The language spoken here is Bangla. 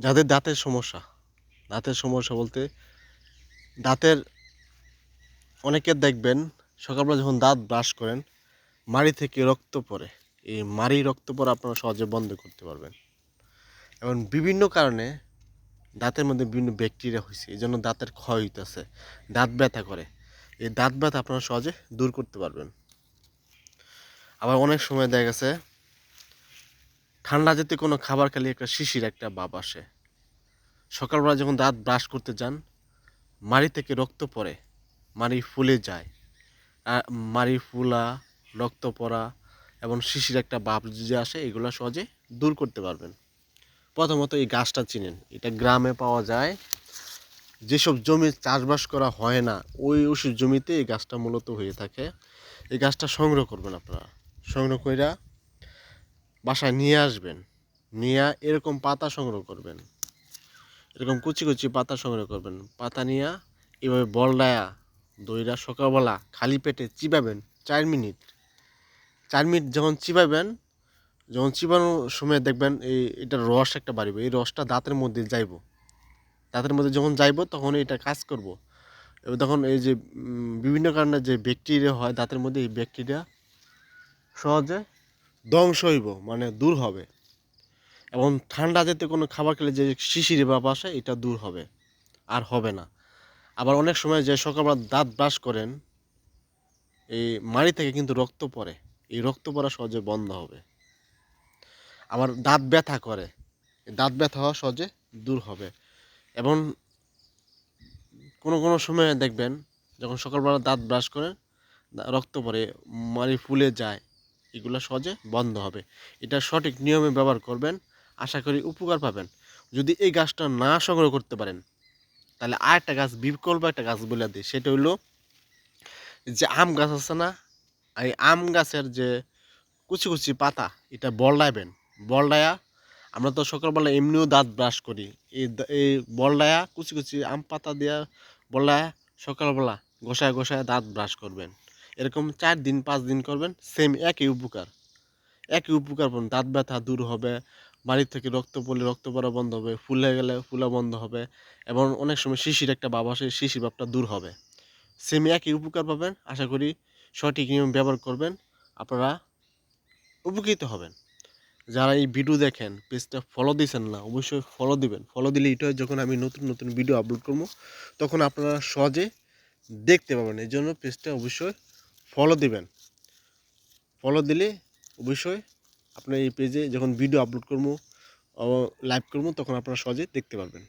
যাদের দাঁতের সমস্যা। দাঁতের সমস্যা বলতে দাঁতের অনেকের দেখবেন সকালবেলা যখন দাঁত ব্রাশ করেন, মাড়ি থেকে রক্ত পড়ে। এই মাড়ি রক্ত পড়া আপনারা সহজে বন্ধ করতে পারবেন। এবং বিভিন্ন কারণে দাঁতের মধ্যে বিভিন্ন ব্যাকটেরিয়া হয়েছে এই জন্য দাঁতের ক্ষয় হইতেছে, দাঁত ব্যথা করে। এই দাঁত ব্যথা আপনারা সহজে দূর করতে পারবেন। আবার অনেক সময় দেখা গেছে ঠান্ডা যেতে কোনো খাবার খেলে একটা শিশির একটা ভাব আসে। সকালবেলা যখন দাঁত ব্রাশ করতে যান, মাড়ি থেকে রক্ত পড়ে, মাড়ি ফুলে যায়। মাড়ি ফুলা, রক্ত পড়া এবং শিশির একটা ভাব যে আসে, এগুলো সহজে দূর করতে পারবেন। প্রথমত এই গাছটা চিনেন। এটা গ্রামে পাওয়া যায়। যেসব জমি চাষবাস করা হয় না, ওই ওষুধ জমিতে এই গাছটা মূলত হয়ে থাকে। এই গাছটা সংগ্রহ করবেন আপনারা। সংগ্রহ কইরা বাসায় নিয়ে আসবেন, নিয়ে এরকম পাতা সংগ্রহ করবেন। এরকম কুচি কুচি পাতা সংগ্রহ করবেন। পাতা নিয়ে এভাবে বলডায়া দইরা সকালবেলা খালি পেটে চিবাবেন চার মিনিট। চার মিনিট যখন চিবাবেন, যখন চিবানোর সময় দেখবেন এই এটার রস একটা বাড়িবে, এই রসটা দাঁতের মধ্যে যাইব। দাঁতের মধ্যে যখন যাইব তখন এটা কাজ করব। এবং তখন এই যে বিভিন্ন কারণে যে ব্যাকটেরিয়া হয়, দাঁতের মধ্যে এই ব্যাকটেরিয়া সহজে ধ্বংস হইব মানে দূর হবে। এবং ঠান্ডা যেতে কোনো খাবার খেলে যে শিশিরে ভাব আসে, এটা দূর হবে, আর হবে না। আবার অনেক সময় যে সকালবেলা দাঁত ব্রাশ করেন, এই মাড়ি থেকে কিন্তু রক্ত পড়ে। এই রক্ত পড়া সহজে বন্ধ হবে। আবার দাঁত ব্যথা করে দাঁত ব্যথা হওয়া সহজে দূর হবে। এবং কোনো কোনো সময় দেখবেন, যখন সকালবেলা দাঁত ব্রাশ করেন, রক্ত পড়ে, মাড়ি ফুলে যায় এগুলো সহজে বন্ধ হবে। এটা সঠিক নিয়মে ব্যবহার করবেন, আশা করি উপকার পাবেন। যদি এই গাছটা না সংগ্রহ করতে পারেন, তাহলে আর একটা গাছ, বিকল্প একটা গাছ বলে দিই। সেটা হলো যে আম গাছ আছে না, এই আম গাছের যে কুচি কুচি পাতা, এটা বলডাইবেন। বলডায়া, আমরা তো সকালবেলা এমনিও দাঁত ব্রাশ করি। এই এই বলডায়া, কুচি কুচি আম পাতা দিয়া বলডায়া, সকালবেলা গোসায় গোসায় দাঁত ব্রাশ করবেন। এরকম চার দিন, পাঁচ দিন করবেন সেম একই উপকার। একই উপকার পাবেন দাঁত ব্যথা দূর হবে, বাড়ির থেকে রক্ত পড়লে রক্ত পড়া বন্ধ হবে, ফুলে গেলে ফুলা বন্ধ হবে, এবং অনেক সময় শিশির একটা ভাব আসে, শিশির ভাবটা দূর হবে। সেম একই উপকার পাবেন, আশা করি সঠিক নিয়ম ব্যবহার করবেন, আপনারা উপকৃত হবেন। যারা এই ভিডিও দেখেন পেজটা ফলো দিয়েছেন না, অবশ্যই ফলো দিবেন। ফলো দিলে এটা যখন আমি নতুন নতুন ভিডিও আপলোড করব, তখন আপনারা সহজে দেখতে পাবেন। এই জন্য পেজটা অবশ্যই ফলো দিবেন। ফলো দিলে অবশ্যই আপনার এই পেজে যখন ভিডিও আপলোড করব লাইভ করব, তখন আপনারা সহজে দেখতে পারবেন।